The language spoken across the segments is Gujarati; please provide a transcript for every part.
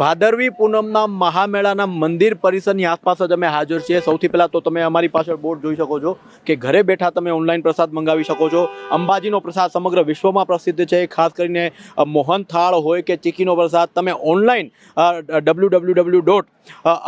ભાદરવી પૂનમના મહામેળાના મંદિર પરિસરની આસપાસ જ અમે હાજર છીએ. સૌથી પહેલાં તો તમે અમારી પાછળ બોર્ડ જોઈ શકો છો કે ઘરે બેઠા તમે ઓનલાઈન પ્રસાદ મંગાવી શકો છો. અંબાજીનો પ્રસાદ સમગ્ર વિશ્વમાં પ્રસિદ્ધ છે. ખાસ કરીને મોહન થાળ હોય કે ચીકીનો પ્રસાદ, તમે online W W W dot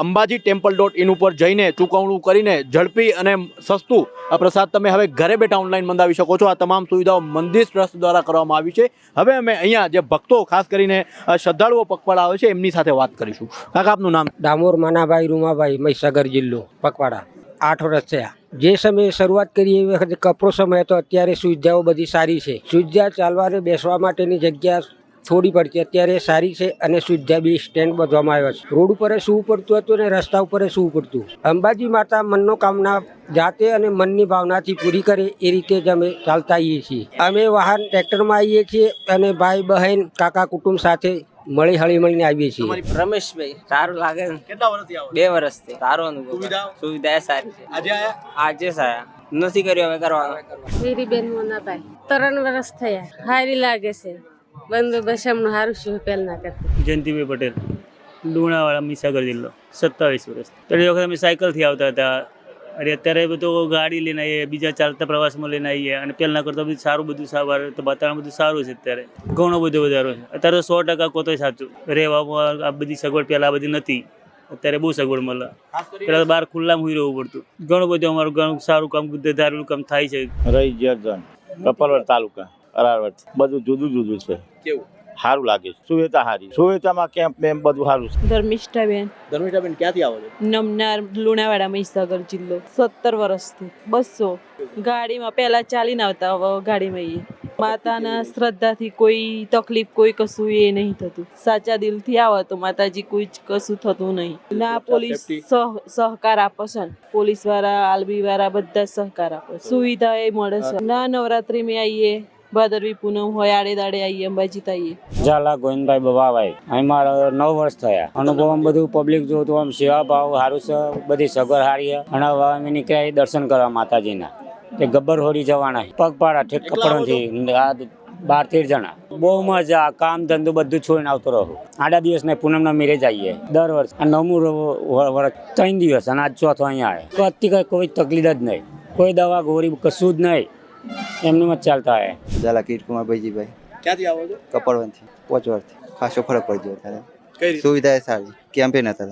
Ambaji temple dot in ઉપર જઈને ચૂકવણું કરીને ઝડપી અને સસ્તું પ્રસાદ તમે હવે ઘરે બેઠા ઓનલાઈન મંગાવી શકો છો. આ તમામ સુવિધાઓ મંદિર ટ્રસ્ટ દ્વારા કરવામાં આવી છે. હવે અમે અહીંયા જે ભક્તો, ખાસ કરીને શ્રદ્ધાળુઓ પગપાળા આવે છે, એમની સાથે વાત કરીશું. કાકા, આપનું નામ? ડામોર માનાભાઈ, રૂમાભાઈ, મહીસાગર જિલ્લો, પકવાડા. આઠ વર્ષ થયા. જે સમયે શરૂઆત કરી એ વખતે કપરો સમય હતો અત્યારે સુવિધાઓ બધી સારી છે. સુવિધા ચાલવા અને બેસવા માટેની જગ્યા થોડી પડતી અત્યારે સારી છે અને સુવિધા બી સ્ટેન્ડ બાંધવામાં આવ્યો છે. રોડ ઉપર શું પડતું હતું અને રસ્તા ઉપર સૂવું પડતું? અંબાજી માતા મનનો કામના જાતે અને મનની ભાવનાથી પૂરી કરે એ રીતે જ અમે ચાલતા આવીએ છીએ. અમે વાહન ટ્રેક્ટરમાં આવીએ છીએ અને ભાઈ બહેન કાકા કુટુંબ સાથે મળી હળી મળીને આવીએ છીએ. રમેશભાઈ સારું લાગે કેટલા વર્ષથી આવો બે વર્ષથી. સારો અનુભવ સુવિધા? સુવિધા સારી છે. આજે આયા? આજે સારા નથી કર્યો હવે કરવાનું વીરીબેન મોનાભાઈ ત્રણ વર્ષ થયા. હારી લાગે છે. બંદોબસ્ત એમનું સારું છે પહેલા કરતા. જયંતિભાઈ પટેલ લુણાવાડા મિસાગર જિલ્લો. સત્તાવીસ વર્ષ ત્રણ વખત અમે સાયકલથી આવતા હતા. અને અત્યારે બધું ગાડી લઈને આવીએ બીજા ચાલતા પ્રવાસમાં લઈને આવીએ અને પહેલાં કરતાં બધું સારું બધું સારવાર તો વાતાવરણ બધું સારું છે અત્યારે. ઘણો બધો વધારો છે. અત્યારે તો સો ટકા કોતો સાચું. રહેવામાં આ બધી સગવડ પહેલાં બધી નથી. અત્યારે બહુ સગવડ મળે. પહેલાં તો બહાર ખુલ્લામાં હોઈ રહેવું પડતું. ઘણું બધું અમારું ઘણું સારું કામ ધારેલું કામ થાય છે. રહી જર્જન કપલવડ તાલુકા. અરારવડ બધું જુદું જુદું છે. કેવું? સારું લાગે છે. સુવિધા સારી સુવિધામાં કેમ્પ ને બધું સારું છે? ધર્મિષ્ઠાબેન. ધર્મિષ્ઠાબેન ક્યાંથી આવો છો? નમનાર લુણાવાડા મહીસાગર જિલ્લો. સત્તર વર્ષથી. બસો. ગાડીમાં પહેલા ચાલીને આવતા હવે ગાડીમાં એ. માતાના શ્રદ્ધાથી કોઈ તકલીફ કોઈ કશું એ નહીં થતું. સાચા દિલથી આવે તો માતાજી કોઈ જ કશું થતું નહીં. ના પોલીસ સહકાર આપે છે. ને. પોલીસવાળા આલબી વાળા બધા સહકાર આપે સુવિધા એ મળે છે. ના નવરાત્રિમાં આવીએ. ભાદરવી પૂનમ હોય આડે દાડે આવીએ અંબાજી આવીએ ઝાલા ગોવિંદભાઈ બબાભાઈ અહીં મારા નવ વર્ષ થયા. અનુભવ આમ બધું પબ્લિક જોતું આમ સેવા ભાવ સારું છે બધી સગવડ સારી છે. અને હવે અમે નીકળ્યા દર્શન કરવા માતાજીના. તે ગબ્બર હોડી જવાના. પગપાળા ઠેક કપડાથી આ બાર તેર જણા. બહુ મજા કામ ધંધો બધું છોડીને આવતો રહું. આડા દિવસ ને પૂનમના મેરેજ આવીએ દર વર્ષ. આ નવમું વર્ષ ત્રણ દિવસ. અને આજ ચોથો અહીંયા આવે. તો અત્યારે કોઈ તકલીફ જ નહીં. કોઈ દવા ગોળી કશું જ નહીં. એમનું જ ચાલતા હોય. ઝાલા કિરકુમાર ભાઈજીભાઈ ક્યાંથી આવો છો? કપડવનથી પોચવાડથી ખાસો ફરક પડી ગયો ત્યારે કઈ સુવિધા એ સારી. કેમ્પેન હતા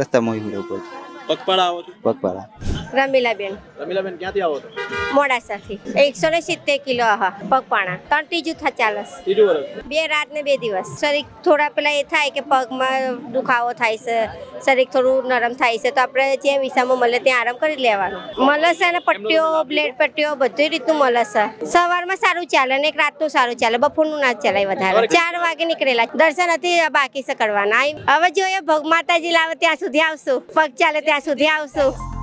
રસ્તા મોહી ઉપર. પગપાળા આવો છો? પગપાળા. રમીલાબેન. રમીલાબેન ક્યાંથી આવો છો? મોડાસાથી. એકસો ને સિત્તેર કિલો આહા પગપાણા ત્રણ ત્રીજું થા ચાલસ. ત્રીજું વર્ષ. બે રાત ને બે દિવસ. શરીર થોડા પેલા એ થાય કે પગમાં દુખાવો થાય છે શરીર થોડું નરમ થાય છે તો આપણે જે વિસામાં મળે ત્યાં આરામ કરી લેવાનો. મળે છે અને પટ્ટીઓ બ્લેડ પટ્ટીઓ બધી રીતનું મળે છે સવારમાં સારું ચાલે અને એક રાતનું સારું ચાલે બપોરનું ના ચલાય વધારે. ચાર વાગે નીકળેલા. દર્શન હતી બાકી છે કરવાના. હવે જોઈએ ભગ માતાજી લાવે ત્યાં સુધી આવશું. પગ ચાલે ત્યાં સુધી આવશું.